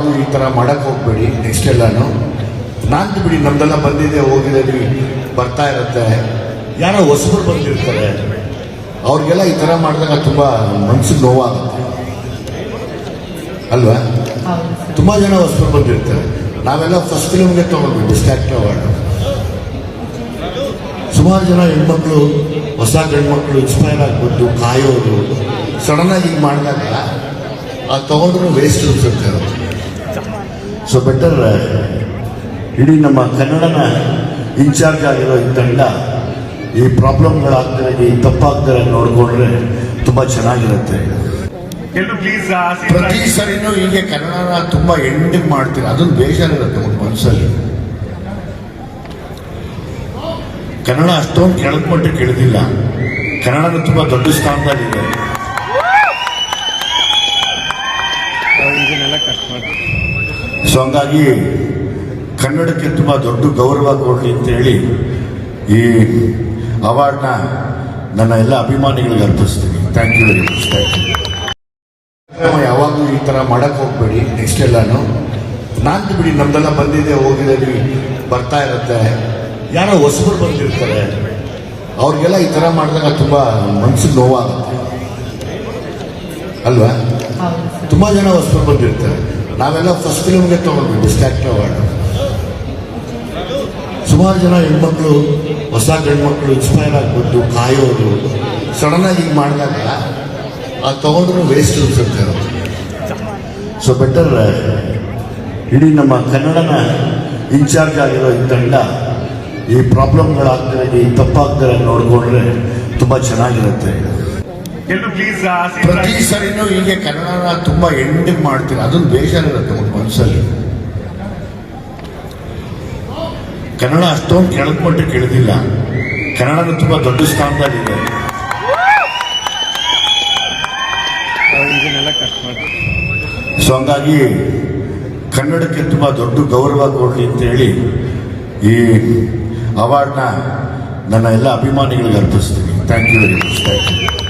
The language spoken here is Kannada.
ಯಾವಾಗಲೂ ಈ ಥರ ಮಾಡಕ್ಕೆ ಹೋಗ್ಬೇಡಿ ನೆಕ್ಸ್ಟ್ ಎಲ್ಲಾನು. ನಾಲ್ಕು ಬಿಡಿ ನಮ್ದೆಲ್ಲ ಬಂದಿದೆ ಹೋಗಿದೆ ಬರ್ತಾ ಇರುತ್ತೆ. ಯಾರೋ ಹೊಸಬರು ಬಂದಿರ್ತಾರೆ. ಅವ್ರಿಗೆಲ್ಲ ಈ ಥರ ಮಾಡಿದಾಗ ತುಂಬ ಮನ್ಸಿಗೆ ನೋವಾಗುತ್ತೆ. ಅಲ್ವಾ? ತುಂಬ ಜನ ಹೊಸಬರು ಬಂದಿರ್ತಾರೆ. ನಾವೆಲ್ಲ ಫಸ್ಟ್ ಫಿಲ್ಮ್ಗೆ ತೊಗೊಂಡ್ಬಿಟ್ಟು ಡಿಸ್ಟ್ರಾಕ್ಟ್ ಅವಾರ್ಡ್ ಸುಮಾರು ಜನ ಹೆಣ್ಮಕ್ಳು ಹೊಸ ಗಂಡ್ಮಕ್ಳು ಇನ್ಸ್ಪೈರ್ ಆಗ್ಬಿಟ್ಟು ಕಾಯೋದು. ಸಡನ್ನಾಗಿ ಹಿಂಗೆ ಮಾಡಿದಾಗ ಅದು ತೊಗೊಂಡ್ರು ವೇಸ್ಟ್ ಅನ್ಸುತ್ತೆ. ಸೊ ಬೆಟರ್ ಇಡೀ ನಮ್ಮ ಕನ್ನಡನ ಇನ್ಚಾರ್ಜ್ ಆಗಿರೋ ಈ ತಂಡ ಈ ಪ್ರಾಬ್ಲಮ್ಗಳಾಗ್ತಾರೆ ಈ ತಪ್ಪಾಗ್ತಾರೆ ನೋಡಿಕೊಂಡ್ರೆ ತುಂಬ ಚೆನ್ನಾಗಿರುತ್ತೆ. ಎಲ್ಲರೂ ಪ್ಲೀಸ್ ಪ್ರತಿ ಸರಿನೂ ಹೀಗೆ ಕನ್ನಡನ ತುಂಬ ಎಂಡಿಗೆ ಮಾಡ್ತೀರ. ಅದೊಂದು ಬೇಜಾರಿರುತ್ತೆ ಒಂದು ಮನಸ್ಸಲ್ಲಿ ಕನ್ನಡ ಅಷ್ಟೊಂದು ಕೆಳದ ಮಟ್ಟಕ್ಕೆ ಇಳಿದಿಲ್ಲ ಕನ್ನಡನ ತುಂಬ ದೊಡ್ಡ ಸ್ಥಾನದಲ್ಲಿದೆ. ಸೊ ಹಂಗಾಗಿ ಕನ್ನಡಕ್ಕೆ ತುಂಬ ದೊಡ್ಡ ಗೌರವ ಕೊಡಲಿ ಅಂತ ಹೇಳಿ ಈ ಅವಾರ್ಡ್ನ ನನ್ನ ಎಲ್ಲ ಅಭಿಮಾನಿಗಳಿಗೆ ಅರ್ಪಿಸ್ತೀನಿ. Thank you very much thank you ಯಾವಾಗಲೂ ಈ ಥರ ಮಾಡಕ್ಕೆ ಹೋಗ್ಬೇಡಿ ನೆಕ್ಸ್ಟ್ ಎಲ್ಲಾನು. ನಾನು ಬಿಡಿ ನಮ್ದೆಲ್ಲ ಬಂದಿದೆ ಹೋಗಿದೆ ಬರ್ತಾ ಇರುತ್ತೆ. ಯಾರೋ ಹೊಸಬರು ಬಂದಿರ್ತಾರೆ. ಅವ್ರಿಗೆಲ್ಲ ಈ ಥರ ಮಾಡಿದಾಗ ತುಂಬ ಮನ್ಸಿಗೆ ನೋವಾಗುತ್ತೆ. ಅಲ್ವಾ? ತುಂಬ ಜನ ಹೊಸಬರು ಬಂದಿರ್ತಾರೆ. ನಾವೆಲ್ಲ ಫಸ್ಟ್ ಫಿಲ್ಮ್ಗೆ ತೊಗೊಂಡ್ವಿ ಡಿಸ್ಟ್ರಾಕ್ಟ್ ಅವಾರ್ಡ್ ಸುಮಾರು ಜನ ಹೆಣ್ಮಕ್ಳು, ಹೊಸ ಗಂಡ್ಮಕ್ಳು ಇನ್ಸ್ಪೈರ್ ಆಗ್ಬಿಟ್ಟು ಕಾಯೋದು. ಸಡನ್ ಆಗಿ ಹಿಂಗೆ ಮಾಡಿದಾಗ ಅದು ತೊಗೊಂಡ್ರು ವೇಸ್ಟ್ ಅನ್ಸುತ್ತೆ ಸೊ ಬೆಟರ್ ಇಡೀ ನಮ್ಮ ಕನ್ನಡನ ಇನ್ಚಾರ್ಜ್ ಆಗಿರೋ ಈ ತಂಡ, ಈ ಪ್ರಾಬ್ಲಮ್ಗಳಾಗ್ತಾರೆ ಈ ತಪ್ಪಾಗ್ತಾರೆ ನೋಡಿಕೊಂಡ್ರೆ ತುಂಬ ಚೆನ್ನಾಗಿರುತ್ತೆ. ಪ್ಲೀಸ್ ಪ್ರತಿ ಸರಿನೂ ಹೀಗೆ ಕನ್ನಡನ ತುಂಬಾ ಎಂಡಿಗೆ ಮಾಡ್ತೀವಿ ಅದೊಂದು ಬೇಜಾರಿರುತ್ತೆ ಒಂದು ಮನಸ್ಸಲ್ಲಿ ಕನ್ನಡ ಅಷ್ಟೊಂದು ಕೆಳದ ಕೇಳಿದಿಲ್ಲ. ಕನ್ನಡ ಕನ್ನಡನ ತುಂಬಾ ದೊಡ್ಡ ಸ್ಥಾನದಲ್ಲಿದೆ. ಸೊ ಹಂಗಾಗಿ ಕನ್ನಡಕ್ಕೆ ತುಂಬಾ ದೊಡ್ಡ ಗೌರವ ಕೊಡಲಿ ಅಂತ ಹೇಳಿ ಈ ಅವಾರ್ಡ್ನ ನನ್ನ ಎಲ್ಲ ಅಭಿಮಾನಿಗಳಿಗೆ ಅರ್ಪಿಸ್ತೀನಿ. Thank you very much thank you